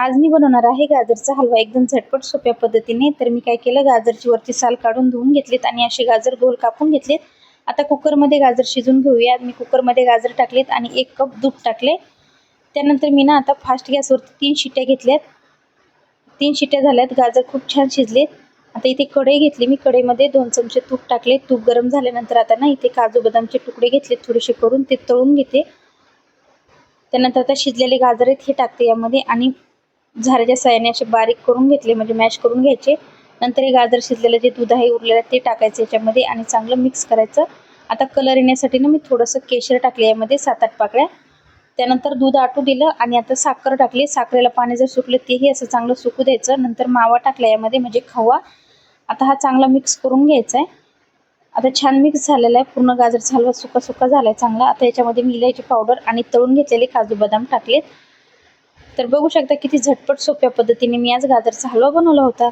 आज मी बनवणार आहे गाजरचा हलवा. एकदम झटपट सोप्या पद्धतीने. तर मी काय केलं? गाजरची वरची साल काढून धुवून घेतलीत आणि असे गाजर गोल कापून घेतलेत. आता कुकरमध्ये गाजर शिजून घेऊया. मी कुकरमध्ये गाजर टाकलेत आणि एक कप दूध टाकले. त्यानंतर मी ना आता फास्ट गॅसवरती तीन शिट्ट्या घेतल्यात. तीन शिट्ट्या झाल्यात. गाजर खूप छान शिजलेत. आता इथे कढई घेतली मी. कढईमध्ये दोन चमचे तूप टाकले तूप गरम झाल्यानंतर आता ना इथे काजू बदामचे तुकडे घेतले थोडेसे करून. ते तळून घेते. त्यानंतर आता शिजलेले गाजर आहेत हे टाकते यामध्ये. आणि झाऱ्याच्या साह्याने असे बारीक करून घेतले म्हणजे मॅश करून घ्यायचे. नंतर हे गाजर शिजलेलं जे दूध आहे उरलेलं ते टाकायचं याच्यामध्ये आणि चांगलं मिक्स करायचं. आता कलर येण्यासाठी ना मी थोडंसं केशर टाकले यामध्ये सात आठ पाकळ्या. त्यानंतर दूध आटू दिलं आणि आता साखर टाकली. साखरेला पाणी जर सुकलं तेही असं चांगलं सुकू द्यायचं. नंतर मावा टाकला यामध्ये म्हणजे खवा. आता हा चांगला मिक्स करून घ्यायचा आहे. आता छान मिक्स झालेला आहे. पूर्ण गाजर हलवा सुका सुका झाला आहे चांगला. आता याच्यामध्ये मी इलायची पावडर आणि तळून घेतलेले काजू बदाम टाकलेत. तर बघू शकता किती झटपट सोप्या पद्धतीने मी आज गाजरचा हलवा बनवला होता.